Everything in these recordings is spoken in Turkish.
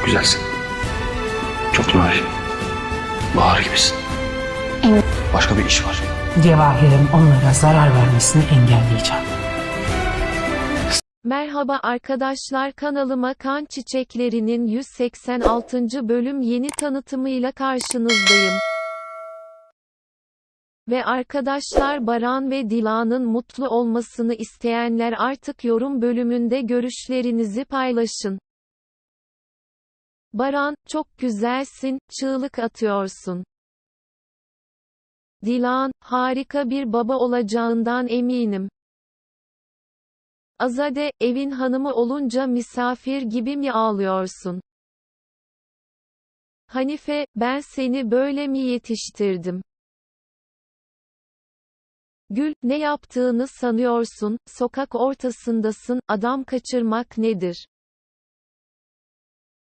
Çok güzelsin. Çok narin. Bahar gibisin. Başka bir iş var. Cevahir'in onlara zarar vermesini engelleyeceğim. Merhaba arkadaşlar kanalıma kan çiçeklerinin 186. bölüm yeni tanıtımıyla karşınızdayım. Ve arkadaşlar Baran ve Dila'nın mutlu olmasını isteyenler artık yorum bölümünde görüşlerinizi paylaşın. Baran, çok güzelsin, çığlık atıyorsun. Dilan, harika bir baba olacağından eminim. Azade, evin hanımı olunca misafir gibi mi ağlıyorsun? Hanife, ben seni böyle mi yetiştirdim? Gül, ne yaptığını sanıyorsun, sokak ortasındasın, adam kaçırmak nedir?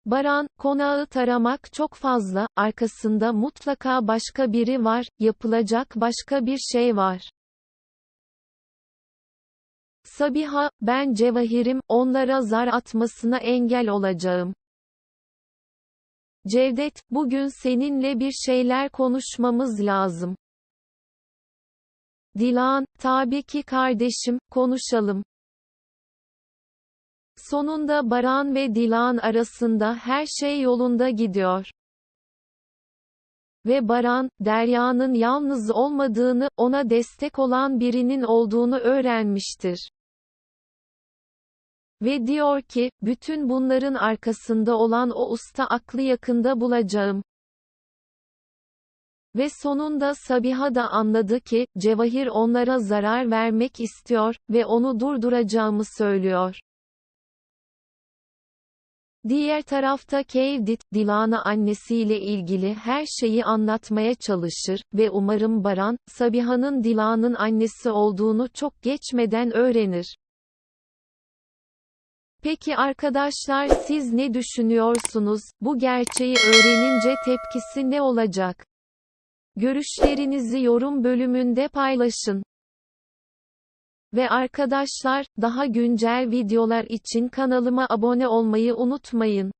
Baran, konağı taramak çok fazla, arkasında mutlaka başka biri var, yapılacak başka bir şey var. Sabiha, ben Cevahir'im, onlara zar atmasına engel olacağım. Cevdet, bugün seninle bir şeyler konuşmamız lazım. Dilan, tabii ki kardeşim, konuşalım. Sonunda Baran ve Dilan arasında her şey yolunda gidiyor. Ve Baran, Derya'nın yalnız olmadığını, ona destek olan birinin olduğunu öğrenmiştir. Ve diyor ki, bütün bunların arkasında olan o usta aklı yakında bulacağım. Ve sonunda Sabiha da anladı ki, Cevahir onlara zarar vermek istiyor ve onu durduracağımı söylüyor. Diğer tarafta Kevdit, Dilan'a annesiyle ilgili her şeyi anlatmaya çalışır ve umarım Baran, Sabiha'nın Dilan'ın annesi olduğunu çok geçmeden öğrenir. Peki arkadaşlar siz ne düşünüyorsunuz? Bu gerçeği öğrenince tepkisi ne olacak? Görüşlerinizi yorum bölümünde paylaşın. Ve arkadaşlar, daha güncel videolar için kanalıma abone olmayı unutmayın.